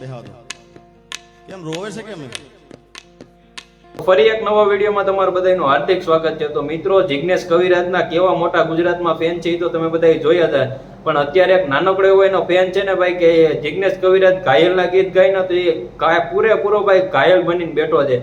બેહવા કેમ, રોવે છે કેમ ફરી એક નવા વિડીયોમાં તમારું બધાનું હાર્દિક સ્વાગત છે. તો મિત્રો જિજ્ઞેશ કવિરાજના કેવા મોટા ગુજરાતમાં ફેન છે એ તો તમે બધા જોયા હતા પણ અત્યારે એક નાનકડો એવો એનો ફેન છે ને ભાઈ કે જિજ્ઞેશ કવિરાજ ઘાયલના ગીત ગાય ને તો એ પૂરેપૂરો ભાઈ ઘાયલ બનીને બેઠો છે.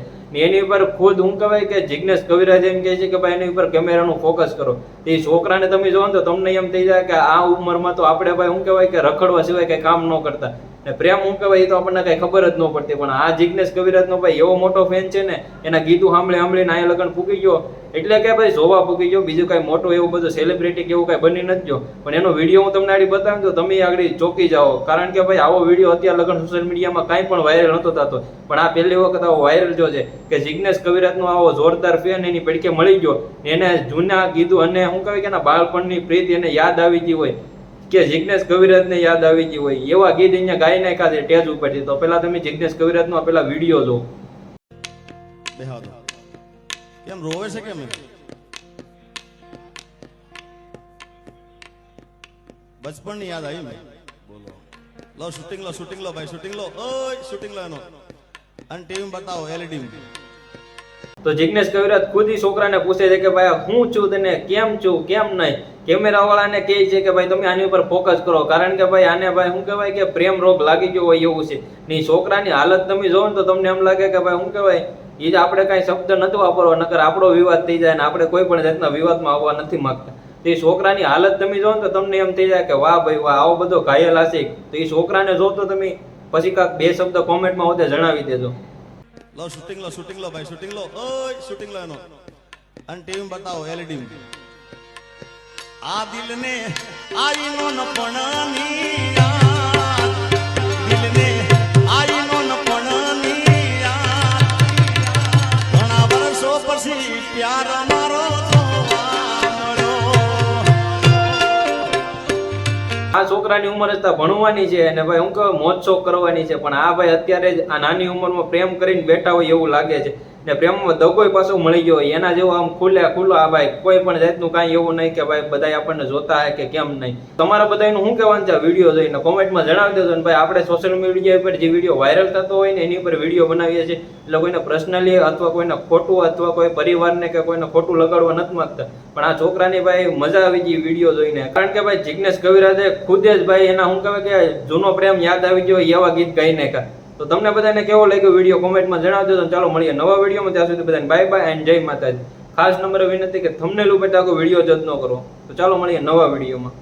એની ઉપર ખુદ હું કહેવાય કે જિગ્નેશ કવિરાજ એમ કહે છે કે ભાઈ એની ઉપર કેમેરાનું ફોકસ કરો. એ છોકરાને તમે જોવો ને તો તમને એમ થઈ જાય કે આ ઉંમરમાં તો આપણે ભાઈ હું કહેવાય કે રખડવા સિવાય કઈ કામ ન કરતા. ને પ્રેમ હું કહેવાય એ તો આપણને કઈ ખબર જ ન પડતી. પણ આ જિજ્ઞેશ કવિરાજનો ભાઈ એવો મોટો ફેન છે ને, એના ગીતું સાંભળે સાંભળીને આ લગન ફૂકી ગયો. એટલે કે ભાઈ જોવા ફૂકી ગયો. બીજું કઈ મોટો એવું બધું સેલિબ્રિટી કે એવું કઈ બની નથી ગયો. પણ એનો વીડિયો હું તમને આડી બતાવું તો તમે આગળ ચોકી જાઓ. કારણ કે ભાઈ આવો વીડિયો અત્યારે લગન સોશિયલ મીડિયામાં કાંઈ પણ વાયરલ નહોતો થતો. પણ આ પહેલી વખત આવો વાયરલ જો છે કે જિજ્ઞેશ કવિરાજનો આવો જોરદાર ફેન એની પડકે મળી ગયો. એને જૂના ગીધું અને હું કહેવાય કે એના બાળપણની પ્રીત એને યાદ આવી ગઈ હોય. કે જિજ્ઞેશ કવિરાજને યાદ આવી ગઈ હોય. એવા ગીત અહીંયા ગાઈ નાખ્યા છે ટેજ ઉપરથી. તો પેલા તમે જિજ્ઞેશ કવિરાજનો પેલા વીડિયો જો કેમ રોવે છે કેમ? બચપણની યાદ આવી મેં બોલો. લો શૂટિંગ લો શૂટિંગ લો ભાઈ શૂટિંગ લો. ઓય શૂટિંગ લો એનો. અને ટીવી બતાવો એલઈડી તો જિજ્ઞેશ કવિરાજ ખુદ ઈ છોકરાને પૂછે છે કે ભાઈ હું છું તને, કેમ છું, કેમ નહીં? કેમેરા વાળાને કહે છે કે ભાઈ તમે આની ઉપર ફોકસ કરો. કારણ કે ભાઈ આને ભાઈ શું કહેવાય કે પ્રેમ રોગ લાગી ગયો હોય એવું છે. ને છોકરાની હાલત તમે જોવો ને તો તમને એમ લાગે કે ભાઈ શું કહેવાય? એ જ આપણે કાંઈ શબ્દ નથી વાપરવા, નકર આપણો વિવાદ થઈ જાય ને આપણે કોઈ પણ જાતના વિવાદમાં આવવા નથી માગતા. તો એ છોકરાની હાલત તમે ને તો તમને એમ થઈ જાય કે વાહ ભાઈ વાહ, આવો બધો ઘાયલ હશે તો એ છોકરાને જો તો તમે પછી કાંક બે શબ્દ કોમેન્ટમાં હોતે જણાવી દેજો. લો શૂટિંગ લો શૂટિંગ લો ભાઈ શૂટિંગ લો. ઓય શૂટિંગ લો એનો. અને ટીવી બતાવો એલઈડી આ દિલને આઈનો નપણાની યાદ. દિલને આઈનો નપણાની યાદ. ઘણા વર્ષો પછી પ્યાર અમારો આ છોકરાની ઉંમર જ ભણવાની છે અને ભાઈ હું કહો મોજ શોખ કરવાની છે, પણ આ ભાઈ અત્યારે જ આ નાની ઉંમરમાં પ્રેમ કરીને બેઠા હોય એવું લાગે છે. ને પ્રેમમાં દગોય પાછો મળી ગયો. એના જેવો આમ ખુલે ખુલ્લો આ ભાઈ, કોઈ પણ જાતનું કાંઈ એવું નહીં કે ભાઈ બધા આપણને જોતા હોય કે કેમ નહીં. તમારા બધાનું શું કહેવાનું છે વીડિયો જોઈને? કોમેન્ટમાં જણાવી દેજો ને ભાઈ, આપણે સોશિયલ મીડિયા ઉપર જે વીડિયો વાયરલ થતો હોય ને એની ઉપર વીડિયો બનાવીએ છીએ. એટલે કોઈને પર્સનલી અથવા કોઈને ખોટું અથવા કોઈ પરિવારને કે કોઈને ખોટું લગાડવા નથી માંગતા. પણ આ છોકરાની ભાઈ મજા આવી ગઈ વીડિયો જોઈને. કારણ કે ભાઈ જિજ્ઞેશ કવિરાજે ખુદે જ ભાઈ એના હું કહેવાય કે જૂનો પ્રેમ યાદ આવી ગયો એવા ગીત ગાઈને નાખ્યા તો તમને બધાને કેવો લાગ્યો વીડિયો કોમેન્ટમાં જણાવજો ચાલો મળીએ નવા વિડીયોમાં. ત્યાં સુધી બધાને બાય બાય એન્ડ જય માતાજી. ખાસ નંબર વિનંતી કે થમને ઉપર તાકો વીડિયો જજ ન કરો. તો ચાલો મળીએ નવા વિડીયોમાં.